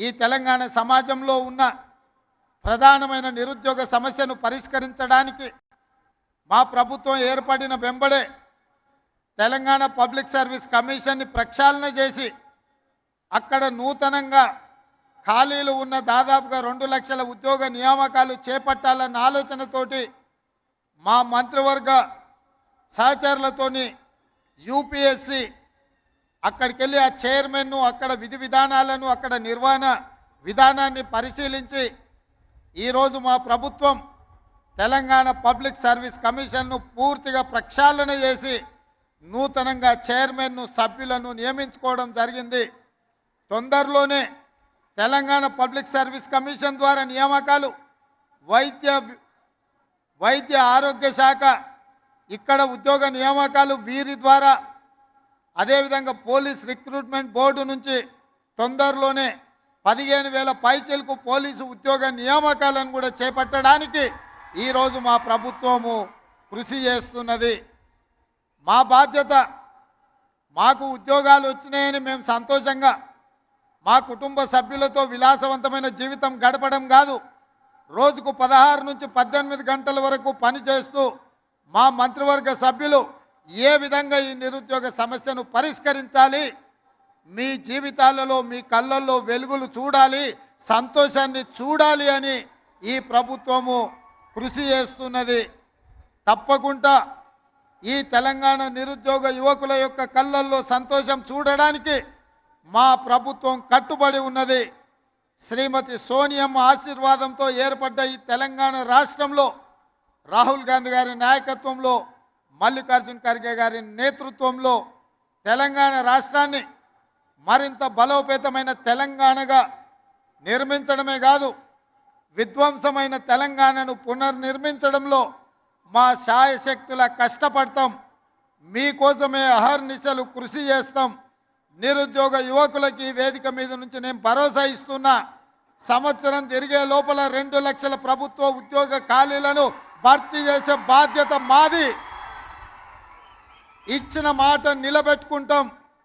ఈ తెలంగాణ సమాజంలో ఉన్న ప్రధానమైన నిరుద్యోగ సమస్యను పరిష్కరించడానికి మా ప్రభుత్వం ఏర్పడిన వెంబడే తెలంగాణ పబ్లిక్ సర్వీస్ కమిషన్ని ప్రక్షాళన చేసి అక్కడ నూతనంగా ఖాళీలు ఉన్న దాదాపుగా రెండు లక్షల ఉద్యోగ నియామకాలు చేపట్టాలన్న ఆలోచనతోటి మా మంత్రివర్గ సహచరులతోని యూపీఎస్సీ అక్కడికి వెళ్ళి ఆ చైర్మన్ను అక్కడ విధి విధానాలను అక్కడ నిర్వహణ విధానాన్ని పరిశీలించి ఈరోజు మా ప్రభుత్వం తెలంగాణ పబ్లిక్ సర్వీస్ కమిషన్ను పూర్తిగా ప్రక్షాళన చేసి నూతనంగా చైర్మన్ను సభ్యులను నియమించుకోవడం జరిగింది. తొందరలోనే తెలంగాణ పబ్లిక్ సర్వీస్ కమిషన్ ద్వారా నియామకాలు వైద్య వైద్య ఆరోగ్య శాఖ ఇక్కడ ఉద్యోగ నియామకాలు వీరి ద్వారా అదేవిధంగా పోలీస్ రిక్రూట్మెంట్ బోర్డు నుంచి తొందరలోనే పదిహేను వేల పైచలకు పోలీసు ఉద్యోగ నియామకాలను కూడా చేపట్టడానికి ఈరోజు మా ప్రభుత్వము కృషి చేస్తున్నది. మా బాధ్యత మాకు ఉద్యోగాలు వచ్చినాయని మేము సంతోషంగా మా కుటుంబ సభ్యులతో విలాసవంతమైన జీవితం గడపడం కాదు. రోజుకు పదహారు నుంచి పద్దెనిమిది గంటల వరకు పనిచేస్తూ మా మంత్రివర్గ సభ్యులు ఏ విధంగా ఈ నిరుద్యోగ సమస్యను పరిష్కరించాలి? మీ జీవితాలలో మీ కళ్ళల్లో వెలుగులు చూడాలి సంతోషాన్ని చూడాలి అని ఈ ప్రభుత్వము కృషి చేస్తున్నది. తప్పకుండా ఈ తెలంగాణ నిరుద్యోగ యువకుల యొక్క కళ్ళల్లో సంతోషం చూడడానికి మా ప్రభుత్వం కట్టుబడి ఉన్నది. శ్రీమతి సోనియమ్మ ఆశీర్వాదంతో ఏర్పడ్డ ఈ తెలంగాణ రాష్ట్రంలో రాహుల్ గాంధీ గారి నాయకత్వంలో మల్లికార్జున్ ఖర్గే గారి నేతృత్వంలో తెలంగాణ రాష్ట్రాన్ని మరింత బలోపేతమైన తెలంగాణగా నిర్మించడమే కాదు విధ్వంసమైన తెలంగాణను పునర్నిర్మించడంలో మా శాయశక్తుల కష్టపడతాం. మీకోసమే అహర్నిశలు కృషి చేస్తాం. నిరుద్యోగ యువకులకి వేదిక మీద నుంచి నేను భరోసా ఇస్తున్నా. సంవత్సరం తిరిగే లోపల రెండు లక్షల ప్రభుత్వ ఉద్యోగ ఖాళీలను భర్తీ చేసే బాధ్యత మాది. ఇచ్చిన మాట నిలబెట్టుకుంటాం.